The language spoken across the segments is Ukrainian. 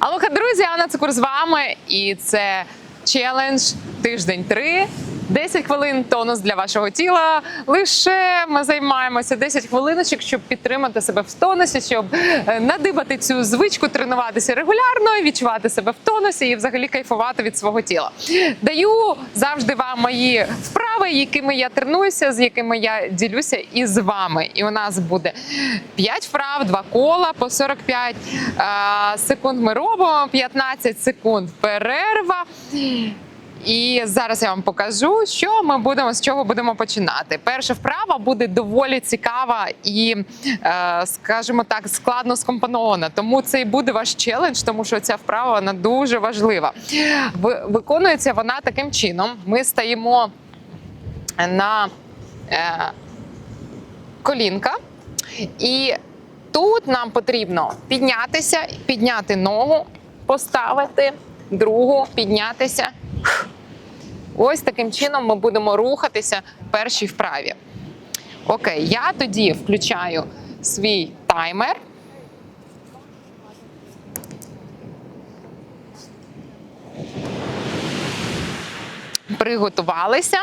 Алоха, друзі, Анна Цукур з вами, і це челендж тиждень 3. 10 хвилин тонус для вашого тіла. Лише ми займаємося 10 хвилиночок, щоб підтримати себе в тонусі, щоб е, надибати цю звичку, тренуватися регулярно, відчувати себе в тонусі і взагалі кайфувати від свого тіла. Даю завжди вам мої вправи, якими я тренуюся, з якими я ділюся із вами. І у нас буде 5 вправ, 2 кола по 45 е, секунд. Ми робимо 15 секунд перерва. І зараз я вам покажу, що ми будемо з чого будемо починати. Перша вправа буде доволі цікава і, е, скажімо так, складно скомпонована. Тому це і буде ваш челендж, тому що ця вправа вона дуже важлива. Ви- Виконується вона таким чином: ми стаємо на е, колінка, і тут нам потрібно піднятися, підняти ногу, поставити другу, піднятися. Ось таким чином ми будемо рухатися першій вправі. Окей, я тоді включаю свій таймер. Приготувалися,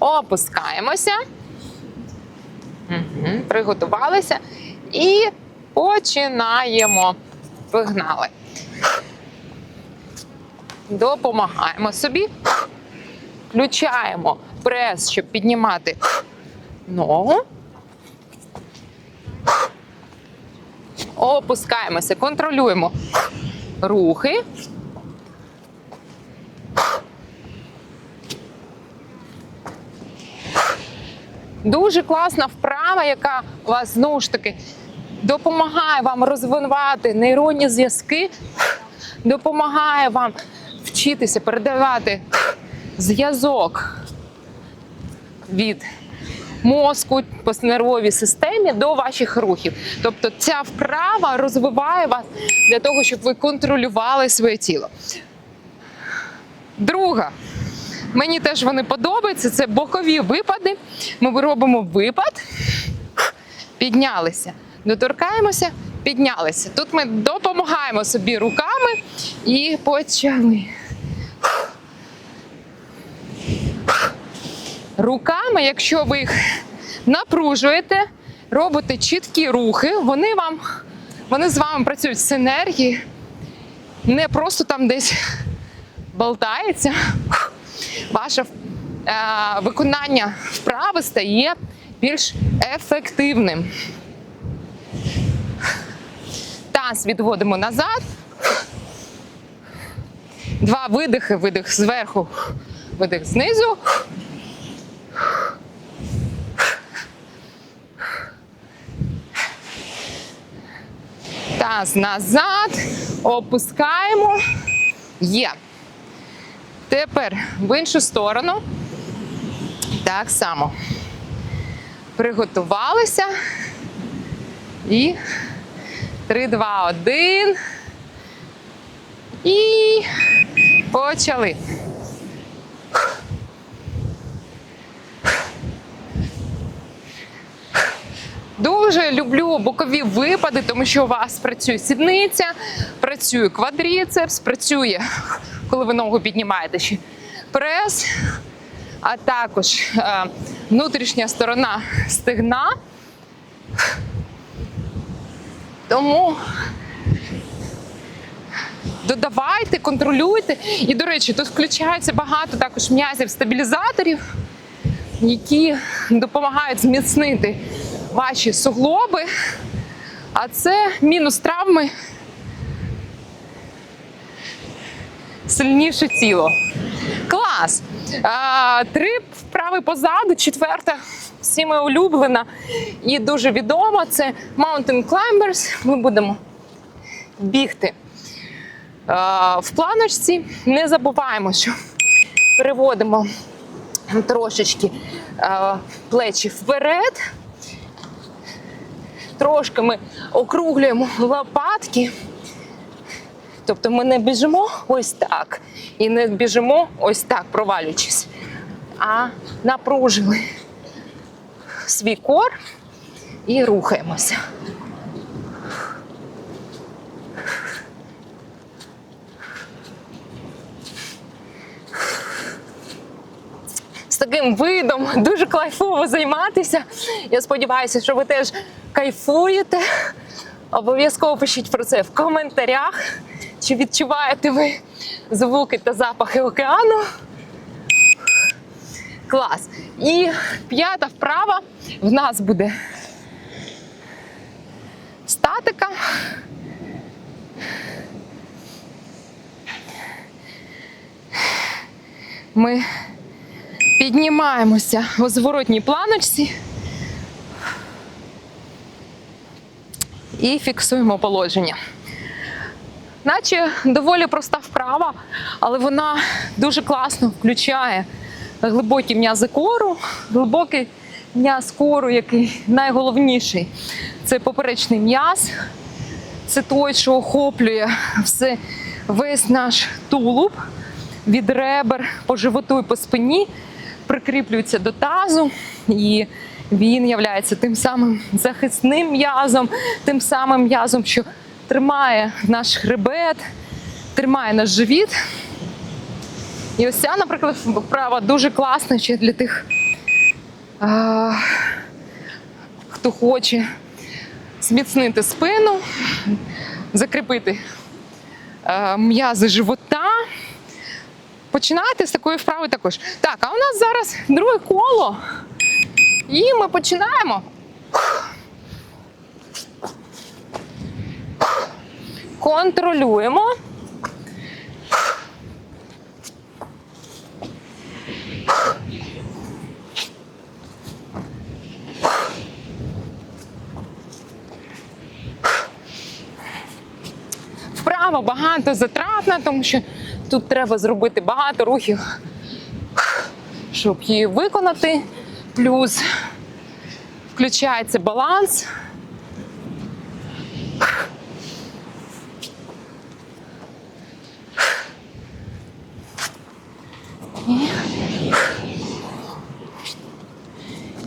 опускаємося. Угу, приготувалися і починаємо. Погнали. Допомагаємо собі. Включаємо прес, щоб піднімати ногу. Опускаємося, контролюємо рухи. Дуже класна вправа, яка вас знову ж таки допомагає вам розвивати нейронні зв'язки, допомагає вам вчитися передавати зв'язок від мозку по нервовій системі до ваших рухів. Тобто ця вправа розвиває вас для того, щоб ви контролювали своє тіло. Друга. Мені теж вони подобаються. Це бокові випади. Ми робимо випад, піднялися, доторкаємося, піднялися. Тут ми допомагаємо собі руками і почали. Руками, якщо ви їх напружуєте, робите чіткі рухи, вони вам вони з вами працюють в синергії, не просто там десь болтається. Ваше е, виконання вправи стає більш ефективним. Таз відводимо назад. Два видихи, видих зверху, видих знизу. Таз назад, опускаємо. Є. Тепер в іншу сторону. Так само. Приготувалися. І 3, 2, 1. І почали. Дуже люблю бокові випади, тому що у вас працює сідниця, працює квадріцепс, працює, коли ви ногу піднімаєте ще прес, а також е, внутрішня сторона стегна. Тому додавайте, контролюйте. І, до речі, тут включається багато також м'язів стабілізаторів, які допомагають зміцнити ваші суглоби, а це мінус травми, сильніше тіло. Клас! А, три вправи позаду, четверта, всіми улюблена і дуже відома. Це Mountain Climbers. Ми будемо бігти а, в планочці. Не забуваємо, що переводимо трошечки а, плечі вперед трошки ми округлюємо лопатки. Тобто ми не біжимо ось так. І не біжимо ось так, провалюючись, а напружили свій кор і рухаємося. З таким видом дуже кайфово займатися. Я сподіваюся, що ви теж кайфуєте. Обов'язково пишіть про це в коментарях. Чи відчуваєте ви звуки та запахи океану? Клас. І п'ята вправа в нас буде статика. Ми піднімаємося у зворотній планочці і фіксуємо положення. Наче доволі проста вправа, але вона дуже класно включає глибокі м'язи кору, глибокий м'яз кору, який найголовніший це поперечний м'яз. Це той, що охоплює все, весь наш тулуб від ребер по животу і по спині, прикріплюється до тазу, і він є тим самим захисним м'язом, тим самим м'язом, що тримає наш хребет, тримає наш живіт. І ось ця, наприклад, вправа дуже класна ще для тих, а, хто хоче зміцнити спину, закріпити м'язи живота. Починайте з такої вправи також. Так, а у нас зараз друге коло. І ми починаємо. Контролюємо. Вправа багато затратна, тому що тут треба зробити багато рухів, щоб її виконати. Плюс включається баланс.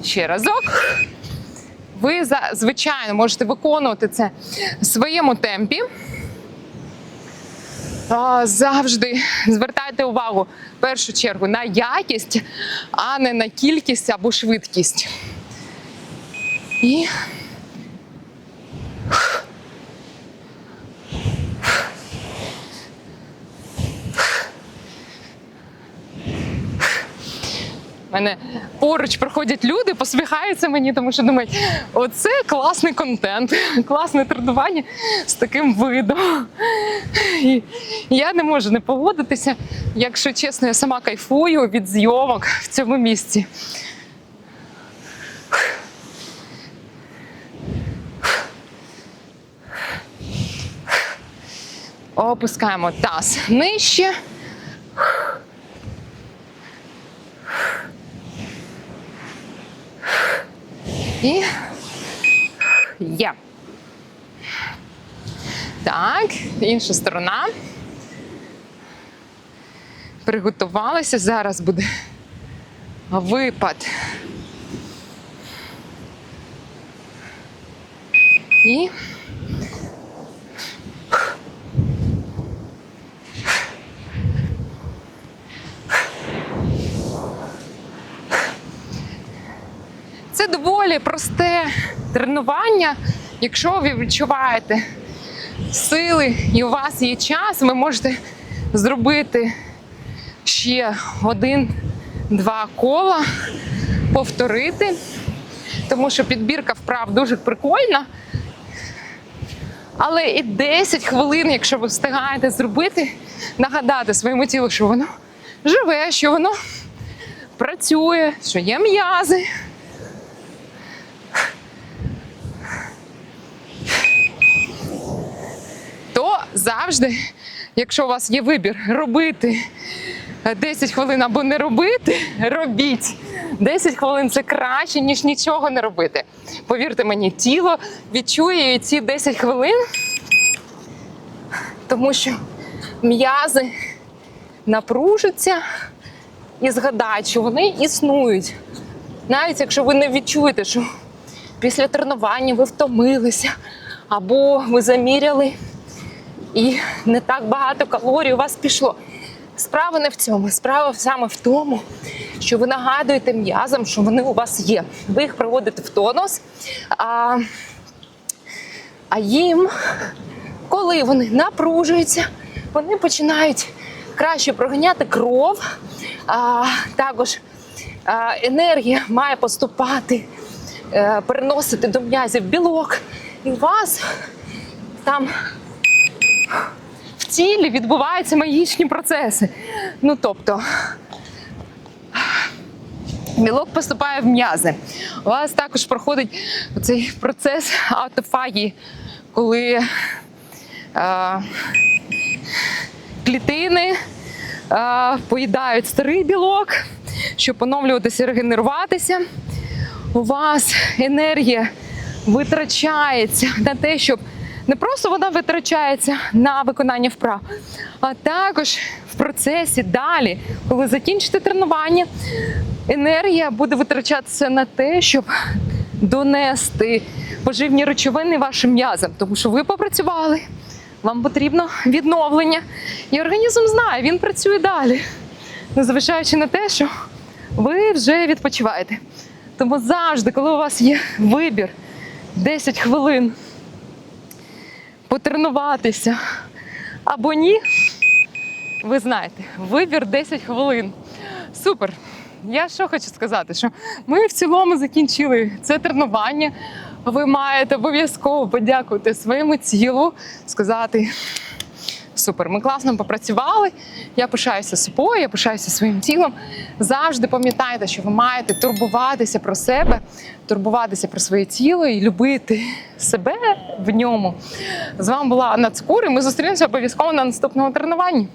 Ще разок. Ви звичайно можете виконувати це в своєму темпі. Завжди звертайте увагу в першу чергу на якість, а не на кількість або швидкість. І У мене поруч проходять люди, посміхаються мені, тому що думають, оце класний контент, класне тренування з таким видом. І я не можу не погодитися, якщо чесно, я сама кайфую від зйомок в цьому місці. Опускаємо таз нижче. І є. Так, інша сторона. Приготувалися. Зараз буде випад. І Це доволі просте тренування. Якщо ви відчуваєте сили і у вас є час, ви можете зробити ще один-два кола, повторити, тому що підбірка вправ дуже прикольна. Але і 10 хвилин, якщо ви встигаєте зробити, нагадати своєму тілу, що воно живе, що воно працює, що є м'язи. Завжди, якщо у вас є вибір робити 10 хвилин або не робити, робіть. 10 хвилин це краще, ніж нічого не робити. Повірте мені, тіло відчує ці 10 хвилин, тому що м'язи напружаться і згадають, що вони існують. Навіть якщо ви не відчуєте, що після тренування ви втомилися, або ви заміряли і не так багато калорій у вас пішло. Справа не в цьому, справа саме в тому, що ви нагадуєте м'язам, що вони у вас є. Ви їх приводите в тонус. А, а їм, коли вони напружуються, вони починають краще проганяти кров. А, також а, енергія має поступати, е, переносити до м'язів білок. І у вас там в тілі відбуваються магічні процеси. Ну тобто. Білок поступає в м'язи. У вас також проходить цей процес аутофагії, коли е, клітини е, поїдають старий білок, щоб поновлюватися регенеруватися. У вас енергія витрачається на те, щоб не просто вона витрачається на виконання вправ, а також в процесі далі, коли закінчите тренування, енергія буде витрачатися на те, щоб донести поживні речовини вашим м'язам, тому що ви попрацювали, вам потрібно відновлення, і організм знає, він працює далі, незважаючи на те, що ви вже відпочиваєте. Тому завжди, коли у вас є вибір 10 хвилин потренуватися або ні, ви знаєте, вибір 10 хвилин. Супер! Я що хочу сказати, що ми в цілому закінчили це тренування. Ви маєте обов'язково подякувати своєму тілу, сказати. Супер, ми класно попрацювали. Я пишаюся собою, я пишаюся своїм тілом. Завжди пам'ятайте, що ви маєте турбуватися про себе, турбуватися про своє тіло і любити себе в ньому. З вами була Анна Цкур, і ми зустрінемося обов'язково на наступному тренуванні.